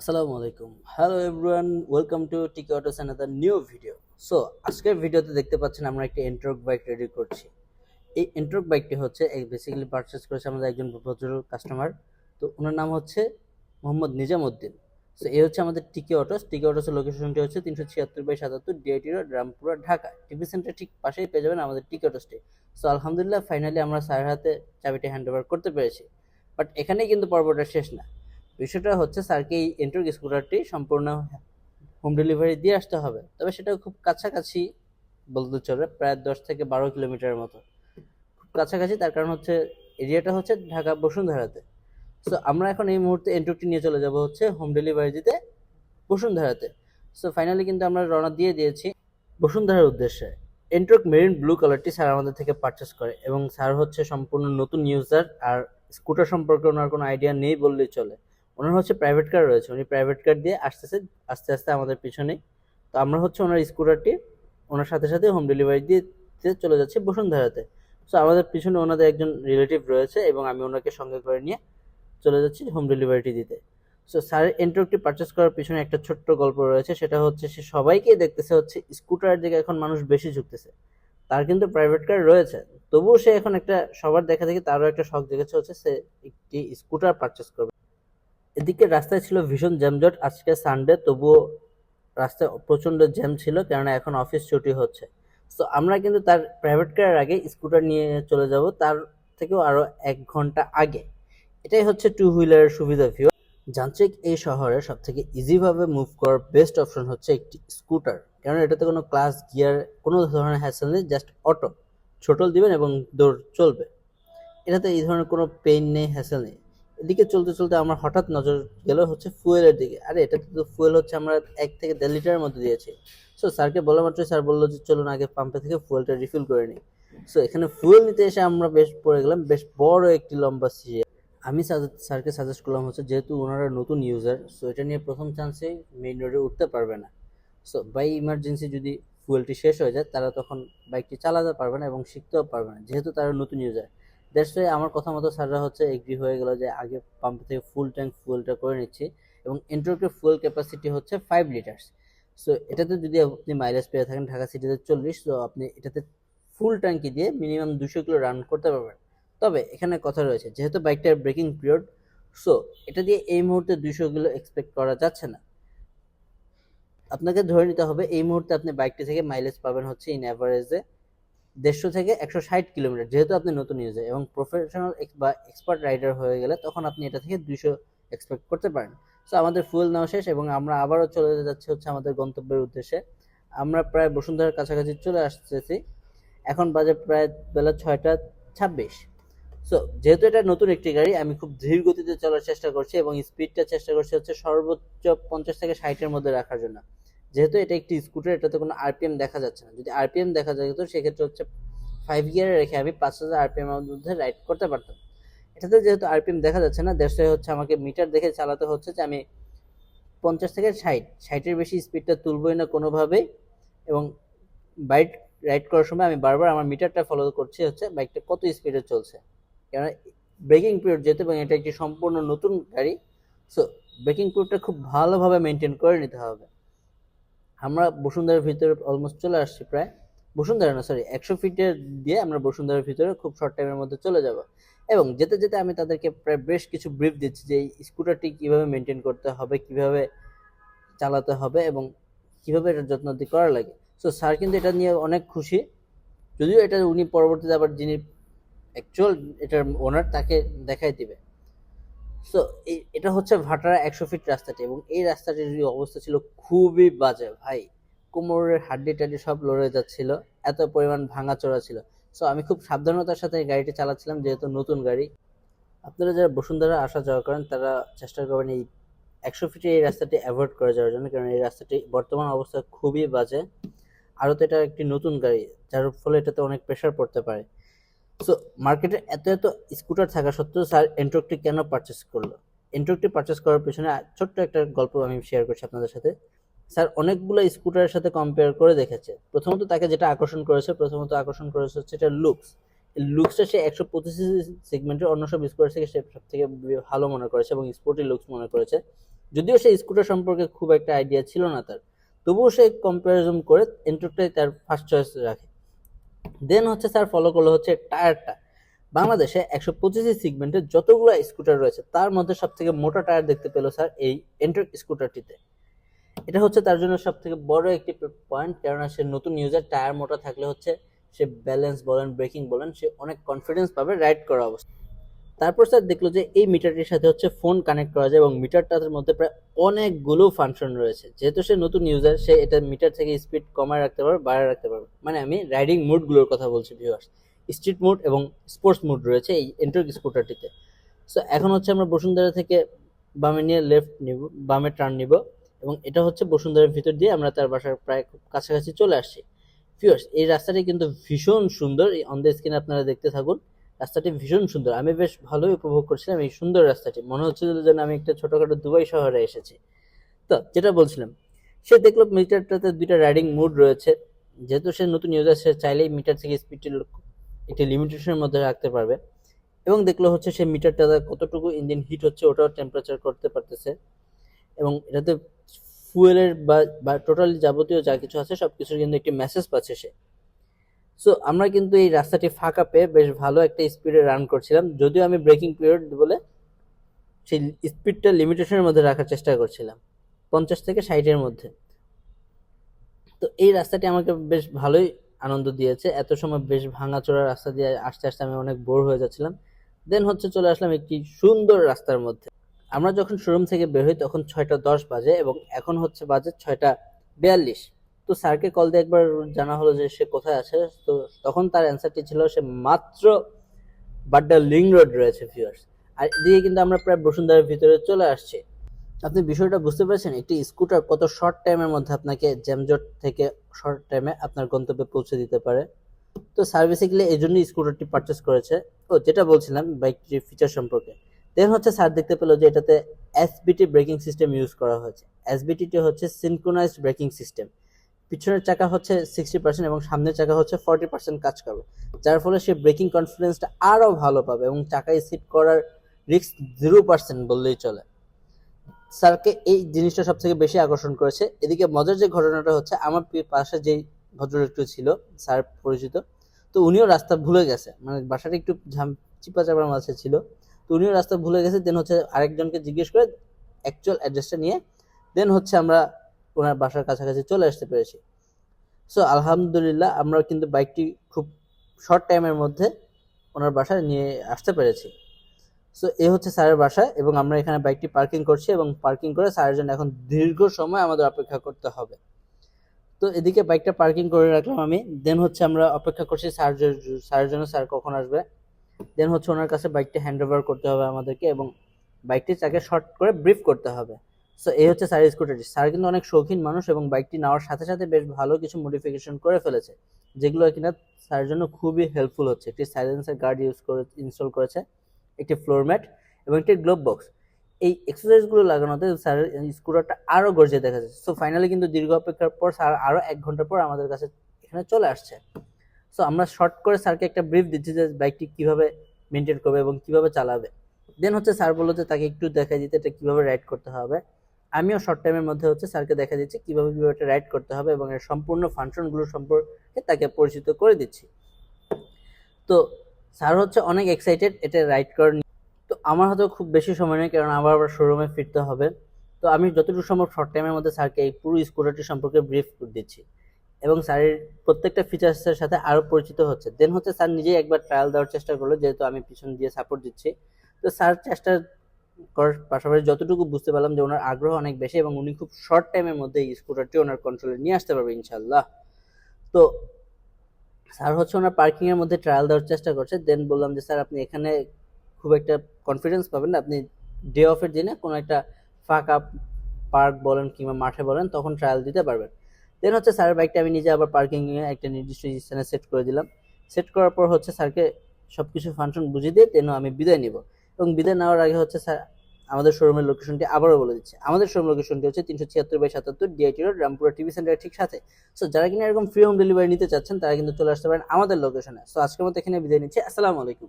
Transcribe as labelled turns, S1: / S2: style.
S1: আসসালামু আলাইকুম। Hello everyone welcome to Tiki Autos another new video so আজকের ভিডিওতে দেখতে পাচ্ছেন আমরা একটি এন্ট্রক বাইক রেডি করছি। এই এন্ট্রক বাইকটি হচ্ছে বেসিক্যালি পারচেস করেছে আমাদের একজন ভদ্র কাস্টমার তো ওনার নাম হচ্ছে মোহাম্মদ নিজামুদ্দিন। সো এ হচ্ছে আমাদের টিকি অটোস টিকি অটোসের লোকেশনটি হচ্ছে তিনশো ছিয়াত্তর বাই সাতাত্তর DIT road Rampura, Dhaka. TV centre ঠিক পাশেই পেয়ে যাবেন আমাদের টিকি অটোসটি সো আলহামদুলিল্লাহ ফাইনালি আমরা স্যার হাতে চাবিটি হ্যান্ড ওভার করতে পেরেছি। বাট এখানেই কিন্তু পর্বটা শেষ না। বিষয়টা হচ্ছে স্যারকে এই এন্ট্রক স্কুটারটি সম্পূর্ণ হোম ডেলিভারি দিয়ে আসতে হবে। তবে সেটা খুব কাছাকাছি বলতে চলে, প্রায় দশ থেকে বারো কিলোমিটারের মতো। খুব কাছাকাছি, তার কারণ হচ্ছে এরিয়াটা হচ্ছে ঢাকা বসুন্ধরাতে। সো আমরা এখন এই মুহূর্তে এন্ট্রকটি নিয়ে চলে যাব হচ্ছে হোম ডেলিভারি দিতে বসুন্ধরাতে। সো ফাইনালি কিন্তু আমরা রওনা দিয়ে দিয়েছি বসুন্ধরার উদ্দেশ্যে। এন্ট্রক মেরিন ব্লু কালারটি স্যার আমাদের থেকে পারচেস করে এবং স্যার হচ্ছে সম্পূর্ণ নতুন ইউজার আর স্কুটার সম্পর্কে ওনার কোনো আইডিয়া নেই বললেই চলে। ওনার হচ্ছে প্রাইভেট কার রয়েছে, উনি প্রাইভেট কার দিয়ে আসতেছে, আস্তে আস্তে আমাদের পিছনে তো আমরা হচ্ছে ওনার স্কুটারটি ওনার সাথে সাথে হোম ডেলিভারি দিয়ে চলে যাচ্ছে বসুন্ধরাতে। সো আমাদের পিছনে ওনাদের একজন রিলেটিভ রয়েছে এবং আমি ওনাকে সঙ্গে করে নিয়ে চলে যাচ্ছি হোম ডেলিভারিটি দিতে। সো স্যারের এন্ট্রকটি পারচেস করার পিছনে একটা ছোট্ট গল্প রয়েছে, সেটা হচ্ছে সে সবাইকেই দেখতেছে হচ্ছে স্কুটারের দিকে এখন মানুষ বেশি ঝুঁকতেছে। তার কিন্তু প্রাইভেট কার রয়েছে, তবুও সে এখন একটা, সবার দেখা দেখি তারও একটা শখ দেখেছে হচ্ছে সে একটি স্কুটার পারচেস করবে। এদিকে রাস্তায় ছিল ভীষণ জ্যামজট আজকে সানডে তবুও রাস্তায় প্রচণ্ড জ্যাম ছিল কেননা এখন অফিস ছুটি হচ্ছে। তো আমরা কিন্তু তার প্রাইভেট কারের আগে স্কুটার নিয়ে চলে যাব, তার থেকেও আরও এক ঘণ্টা আগে। এটাই হচ্ছে টু হুইলারের সুবিধা ভিউ যান্ত্রিক এই শহরে সব থেকে ইজিভাবে মুভ করার বেস্ট অপশন হচ্ছে একটি স্কুটার কারণ এটাতে কোনো ক্লাস গিয়ার কোনো ধরনের হ্যাসেল নেই জাস্ট অটো ছোটল দিবেন এবং দৌড় চলবে। এটাতে এই ধরনের কোনো পেইন নেই হ্যাসেল নেই। এদিকে চলতে চলতে আমার হঠাৎ নজর গেল হচ্ছে ফুয়েলের দিকে। আরে, এটা তো ফুয়েল হচ্ছে আমরা এক থেকে দেড় লিটারের মধ্যে দিয়েছি। সো স্যারকে বলা মাত্রই স্যার বলল যে, চলুন আগে পাম্পে থেকে ফুয়েলটা রিফিল করে নিই। সো এখানে ফুয়েল নিতে এসে আমরা বেশ পড়ে গেলাম, বেশ বড় একটি লম্বা সিরিয়াল আমি স্যারকে সাজেস্ট করলাম হচ্ছে, যেহেতু ওনারা নতুন ইউজার সো এটা নিয়ে প্রথম চান্সে মেইন রোডে উঠতে পারবে না। সো বাই ইমার্জেন্সি যদি ফুয়েলটি শেষ হয়ে যায়, তারা তখন বাইকটি চালাতে পারবে না এবং শিখতেও পারবে না, যেহেতু তারা নতুন ইউজার দ্যাটস ওয়াই আমার কথা মতো স্যাররা হচ্ছে এগ্রি হয়ে গেল যে আগে পাম্প থেকে ফুল ট্যাঙ্ক ফুয়েলটা করে নিচ্ছি এবং এন্ট্রোকের ফুয়েল ক্যাপাসিটি হচ্ছে ফাইভ লিটার্স সো এটাতে যদি আপনি মাইলেজ পেয়ে থাকেন ঢাকা সিটিতে চল্লিশ, তো আপনি এটাতে ফুল ট্যাঙ্কি দিয়ে মিনিমাম দুশো কিলো রান করতে পারবেন। তবে এখানে কথা রয়েছে, যেহেতু বাইকটার ব্রেকিং পিরিয়ড সো এটা দিয়ে এই মুহূর্তে দুশো কিলো এক্সপেক্ট করা যাচ্ছে না। আপনাকে ধরে নিতে হবে, এই মুহূর্তে আপনি বাইকটি থেকে মাইলেজ পাবেন হচ্ছে ইন অ্যাভারেজে দেড়শো থেকে একশো ষাট কিলোমিটার, যেহেতু আপনি নতুন ইউজার এবং প্রফেশনাল বা এক্সপার্ট রাইডার হয়ে গেলে তখন আপনি এটা থেকে দুইশো এক্সপেক্ট করতে পারেন। সো আমাদের ফুয়েল নেওয়া শেষ এবং আমরা আবারও চলে যাচ্ছি হচ্ছে আমাদের গন্তব্যের উদ্দেশ্যে। আমরা প্রায় বসুন্ধরার কাছাকাছি চলে আসতেছি। এখন বাজে প্রায় বেলা ছয়টা ছাব্বিশ। সো যেহেতু এটা নতুন একটি গাড়ি, আমি খুব ধীর গতিতে চলার চেষ্টা করছি এবং স্পিডটা চেষ্টা করছি হচ্ছে সর্বোচ্চ পঞ্চাশ থেকে ষাটের মধ্যে রাখার জন্য। যেহেতু এটা একটি স্কুটার এটাতে কোনো আরপিএম দেখা যাচ্ছে না। যদি আরপিএম দেখা যায় তো সেক্ষেত্রে হচ্ছে ফাইভ গিয়ারে রেখে আমি পাঁচ হাজার আরপিএম মধ্যে রাইড করতে পারতাম। এটাতে যেহেতু আরপিএম দেখা যাচ্ছে না দেড়শো হচ্ছে আমাকে মিটার দেখে চালাতে হচ্ছে যে আমি পঞ্চাশ থেকে ষাট ষাটের বেশি স্পিডটা তুলবই না কোনোভাবেই। এবং বাইক রাইড করার সময় আমি বারবার আমার মিটারটা ফলো করছি হচ্ছে বাইকটা কত স্পিডে চলছে। কেন ব্রেকিং পিরিয়ড যেহেতু, এবং এটা একটি সম্পূর্ণ নতুন গাড়ি সো ব্রেকিং পিরিয়ডটা খুব ভালোভাবে মেনটেন করে নিতে হবে। আমরা বসুন্ধরার ভিতরে অলমোস্ট চলে আসছি প্রায়। বসুন্ধরা না সরি একশো ফিটের দিয়ে আমরা বসুন্ধরার ভিতরে খুব শর্ট টাইমের মধ্যে চলে যাব। এবং যেতে যেতে আমি তাদেরকে প্রায় বেশ কিছু ব্রিফ দিচ্ছি যে, এই স্কুটারটি কীভাবে মেনটেন করতে হবে, কীভাবে চালাতে হবে এবং কীভাবে এটার যত্নটি করা লাগে। সো স্যার কিন্তু এটা নিয়ে অনেক খুশি। যদিও এটা উনি পরবর্তীতে আবার যিনি অ্যাকচুয়াল এটার ওনার তাকে দেখাই দিবে। সো এটা হচ্ছে ভাটারা একশো ফিট রাস্তাটি এবং এই রাস্তাটির অবস্থা ছিল খুবই বাজে, ভাই। কোমরের হাড্ডি টাড্ডি সব লড়ে যাচ্ছিল, এত পরিমাণ ভাঙাচোরা ছিল। সো আমি খুব সাবধানতার সাথে এই গাড়িটি চালাচ্ছিলাম, যেহেতু নতুন গাড়ি। আপনারা যারা বসুন্ধরা আসা যাওয়া করেন, তারা চেষ্টা করবেন এই একশো ফিটে এই রাস্তাটি অ্যাভয়েড করে যাওয়ার জন্য, কারণ এই রাস্তাটি বর্তমান অবস্থা খুবই বাজে। আরও তো এটা একটি নতুন গাড়ি, যার ফলে এটাতে অনেক প্রেশার পড়তে পারে। সো মার্কেটে এত এত স্কুটার থাকা সত্ত্বেও স্যার এন্ট্রকটি কেন পারচেস করল? এন্ট্রকটি পারচেস করার পেছনে ছোট্ট একটা গল্প আমি শেয়ার করছি আপনাদের সাথে। স্যার অনেকগুলো স্কুটারের সাথে কম্পেয়ার করে দেখেছে। প্রথমত তাকে যেটা আকর্ষণ করেছে, প্রথমত আকর্ষণ করেছে হচ্ছে এটা লুকস লুকসটা সে একশো পঁচিশ সেগমেন্টের অন্য সব স্কুটার থেকে সে সব থেকে ভালো মনে করেছে এবং স্পোর্টি লুকস মনে করেছে। যদিও সে স্কুটার সম্পর্কে খুব একটা আইডিয়া ছিল না তার। তবুও সে কম্পারিজন করে এন্ট্রকটাই তার ফার্স্ট চয়েস রাখে। দেন হচ্ছে স্যার ফলো করল হচ্ছে টায়ারটা। বাংলাদেশে একশো পঁচিশি সিগমেন্টের যতগুলো স্কুটার রয়েছে, তার মধ্যে সব থেকে মোটা টায়ার দেখতে পেল স্যার এই এন্ট্রক স্কুটারটিতে এটা হচ্ছে তার জন্য সব থেকে বড় একটি পয়েন্ট কেননা সে নতুন ইউজার টায়ার মোটা থাকলে হচ্ছে সে ব্যালেন্স বলেন ব্রেকিং বলেন, সে অনেক কনফিডেন্স পাবে রাইড করা অবস্থা তারপর স্যার দেখল যে এই মিটারটির সাথে হচ্ছে ফোন কানেক্ট করা যায় এবং মিটারটার মধ্যে প্রায় অনেকগুলো ফাংশন রয়েছে। যেহেতু সে নতুন ইউজার সে এটা মিটার থেকে স্পিড কমায় রাখতে পারবে, বাড়ায় রাখতে পারবে। মানে আমি রাইডিং মুডগুলোর কথা বলছি ভিউয়ার্স স্ট্রিট মুড এবং স্পোর্টস মুড রয়েছে এই এন্ট্রক স্কুটারটিতে সো এখন হচ্ছে আমরা বসুন্ধরা থেকে বামে নিয়ে লেফট নিব, বামে টার্ন নিব এবং এটা হচ্ছে বসুন্ধরার ভিতর দিয়ে আমরা তার বাসার প্রায় খুব কাছাকাছি চলে আসছি। ভিউয়ার্স এই রাস্তাটি কিন্তু ভীষণ সুন্দর। এই অন দ্য স্ক্রিনে আপনারা দেখতে থাকুন। রাস্তাটি ভীষণ সুন্দর। আমি বেশ ভালোই উপভোগ করছিলাম এই সুন্দর রাস্তাটি। মনে হচ্ছিল যেন আমি একটা ছোটখাটো দুবাই শহরে এসেছি। তো যেটা বলছিলাম, সে দেখল মিটারটাতে দুইটা রাইডিং মুড রয়েছে। যেহেতু সে নতুন ইউজার সে চাইলেই মিটার থেকে স্পিডটি একটি লিমিটেশনের মধ্যে রাখতে পারবে। এবং দেখল হচ্ছে সে মিটারটাতে কতটুকু ইঞ্জিন হিট হচ্ছে ওটাও টেম্পারেচার করতে পারতেছে। এবং এটাতে ফুয়েলের বা টোটালি যাবতীয় যা কিছু আছে সব কিছুর কিন্তু একটি মেসেজ পাচ্ছে সে। সো আমরা কিন্তু এই রাস্তাটি ফাঁকা পেয়ে বেশ ভালো একটা স্পিডে রান করছিলাম। যদিও আমি ব্রেকিং পিরিয়ড বলে সেই স্পিডটা লিমিটেশনের মধ্যে রাখার চেষ্টা করছিলাম, পঞ্চাশ থেকে ষাটের মধ্যে। তো এই রাস্তাটি আমাকে বেশ ভালোই আনন্দ দিয়েছে। এত সময় বেশ ভাঙাচোরা রাস্তা দিয়ে আস্তে আস্তে আমি অনেক বোর হয়ে যাচ্ছিলাম। দেন হচ্ছে চলে আসলাম একটি সুন্দর রাস্তার মধ্যে। আমরা যখন শোরুম থেকে বের হই তখন ছয়টা দশ বাজে এবং এখন হচ্ছে বাজে ছয়টা বিয়াল্লিশ। তো স্যারকে কল দিয়ে একবার জানা হলো যে সে কোথায় আছে। তো তখন তার অ্যান্সারটি ছিল সে মাত্র বাড্ডা লিং রোড রয়েছে ভিউয়ার্স আর এদিকে কিন্তু আমরা প্রায় বসুন্ধরার ভিতরে চলে আসছি। আপনি বিষয়টা বুঝতে পারছেন? একটি স্কুটার কত শর্ট টাইমের মধ্যে আপনাকে জ্যামজট থেকে শর্ট টাইমে আপনার গন্তব্যে পৌঁছে দিতে পারে? তো স্যার বেসিক্যালি এই জন্যই স্কুটারটি পারচেস করেছে। ও, যেটা বলছিলাম বাইকটির ফিচার সম্পর্কে। দেন হচ্ছে স্যার দেখতে পেল যে এটাতে এসবিটি ব্রেকিং সিস্টেম ইউজ করা হয়েছে। এসবিটিটি হচ্ছে সিনক্রোনাইজড ব্রেকিং সিস্টেম পিছনের চাকা হচ্ছে সিক্সটি পার্সেন্ট এবং সামনের চাকা হচ্ছে ফর্টি পার্সেন্ট কাজ করবে। যার ফলে সে ব্রেকিং কনফিডেন্সটা আরও ভালো পাবে এবং চাকায় সিট করার রিস্ক জিরো পার্সেন্ট বললেই চলে। স্যারকে এই জিনিসটা সব থেকে বেশি আকর্ষণ করেছে। এদিকে মজার যে ঘটনাটা হচ্ছে, আমার পাশে যেই ভদ্রলোকটি ছিল, স্যার পরিচিত, তো উনিও রাস্তা ভুলে গেছে। মানে বাসাটা একটু ঝাম চিপা চাপার মাঝে ছিল। তো উনিও রাস্তা ভুলে গেছে দেন হচ্ছে আরেকজনকে জিজ্ঞেস করে অ্যাকচুয়াল অ্যাড্রেসটা নিয়ে। দেন হচ্ছে আমরা ওনার বাসার কাছাকাছি চলে আসতে পেরেছি। সো আলহামদুলিল্লাহ আমরা কিন্তু বাইকটি খুব শর্ট টাইমের মধ্যে ওনার বাসায় নিয়ে আসতে পেরেছি। সো এ হচ্ছে স্যারের বাসা এবং আমরা এখানে বাইকটি পার্কিং করছি এবং পার্কিং করে স্যারের জন্য এখন দীর্ঘ সময় আমাদের অপেক্ষা করতে হবে। তো, এদিকে বাইকটা পার্কিং করে রাখলাম আমি। দেন হচ্ছে আমরা অপেক্ষা করছি স্যার স্যারের জন্য স্যার কখন আসবে। দেন হচ্ছে ওনার কাছে বাইকটা হ্যান্ড ওভার করতে হবে আমাদেরকে এবং বাইকটি তাকে শর্ট করে ব্রিফ করতে হবে। সো এই হচ্ছে স্যার স্কুটারটি স্যার কিন্তু অনেক শৌখিন মানুষ এবং বাইকটি নেওয়ার সাথে সাথে বেশ ভালো কিছু মডিফিকেশন করে ফেলেছে, যেগুলো কিনা স্যারের জন্য খুবই হেল্পফুল হচ্ছে। একটি সাইলেন্সার গার্ড ইউজ করে ইনস্টল করেছে, একটি ফ্লোর ম্যাট এবং একটি গ্লোভ বক্স এই এক্সারসাইজগুলো লাগানোতে স্যারের স্কুটারটা আরও গর্জে দেখা যাচ্ছে। সো ফাইনালি কিন্তু দীর্ঘ অপেক্ষার পর স্যার আরও এক ঘণ্টা পর আমাদের কাছে এখানে চলে আসছে। সো আমরা শর্ট করে স্যারকে একটা ব্রিফ দিচ্ছি যে বাইকটি কীভাবে মেনটেন করবে এবং কীভাবে চালাবে। দেন হচ্ছে স্যার বলল যে তাকে একটু দেখা দিতে, এটা কীভাবে রাইড করতে হবে। আমিও শর্ট টাইমের মধ্যে হচ্ছে স্যারকে দেখা দিচ্ছি কীভাবে কীভাবে এটা রাইড করতে হবে এবং এর সম্পূর্ণ ফাংশনগুলো সম্পর্কে তাকে পরিচিত করে দিচ্ছি। তো স্যার হচ্ছে অনেক এক্সাইটেড এটা রাইড করার। তো আমার হয়তো খুব বেশি সময় নেই, কারণ আবার আবার শোরুমে ফিরতে হবে। তো আমি যতটুকু সম্ভব শর্ট টাইমের মধ্যে স্যারকে এই পুরো স্কুটারটি সম্পর্কে ব্রিফ করে দিচ্ছি। এবং স্যারের প্রত্যেকটা ফিচার্সের সাথে আরও পরিচিত হচ্ছে। দেন হচ্ছে স্যার নিজেই একবার ট্রায়াল দেওয়ার চেষ্টা করল, যেহেতু আমি পিছন দিয়ে সাপোর্ট দিচ্ছি। তো স্যার চেষ্টা করার পাশাপাশি যতটুকু বুঝতে পারলাম যে ওনার আগ্রহ অনেক বেশি এবং উনি খুব শর্ট টাইমের মধ্যে এই স্কুটারটি ওনার কন্ট্রোলে নিয়ে আসতে পারবে ইনশাল্লাহ তো স্যার হচ্ছে ওনার পার্কিংয়ের মধ্যে ট্রায়াল দেওয়ার চেষ্টা করছে। দেন বললাম যে, স্যার, আপনি এখানে খুব একটা কনফিডেন্স পাবেন না। আপনি ডে অফের দিনে কোনো একটা ফাঁকা পার্ক বলেন কিংবা মাঠে বলেন, তখন ট্রায়াল দিতে পারবেন। দেন হচ্ছে স্যারের বাইকটা আমি নিজে আবার পার্কিংয়ে একটা নির্দিষ্ট স্থানে সেট করে দিলাম। সেট করার পর হচ্ছে স্যারকে সব কিছু ফাংশন বুঝিয়ে দিয়ে দেন আমি বিদায় নিব। এবং বিদায় নেওয়ার আগে হচ্ছে স্যার, আমাদের শোরুমের লোকেশনটি আবারও বলে দিচ্ছে। আমাদের শোরুম লোকেশনটি হচ্ছে তিনশো ছিয়াত্তর বাই সাতাত্তর ডিআইটি রোড রামপুরা টিভি সেন্টারের ঠিক সাথে। সো যারা কিনা এরকম ফ্রি হোম ডেলিভারি নিতে চাচ্ছেন, তারা কিন্তু চলে আসতে পারেন আমাদের লোকেশনে সো আজকের মতো এখানে বিদায় নিচ্ছি। আসসালামু আলাইকুম।